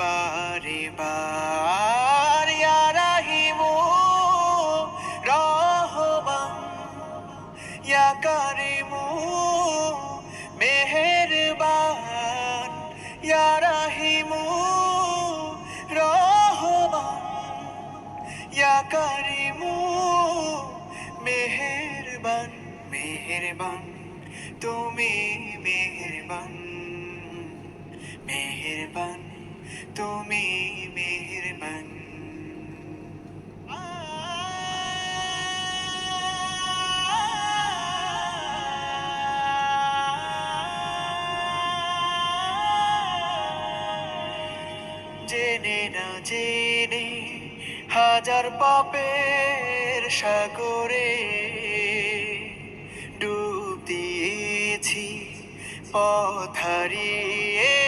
বারে বার ইয়া রাহিমু রহমান ইয়া কারিমু মেহেরবান ইয়া রাহিমু রহমান ইয়া কারিমু মেহেরবান মেহেরবান, তুমি মেহেরবান মেহেরবান। তুমি মেহেরবান। জেনে না জেনে হাজার পাপের সাগরে ডুব দিয়েছি ভুলে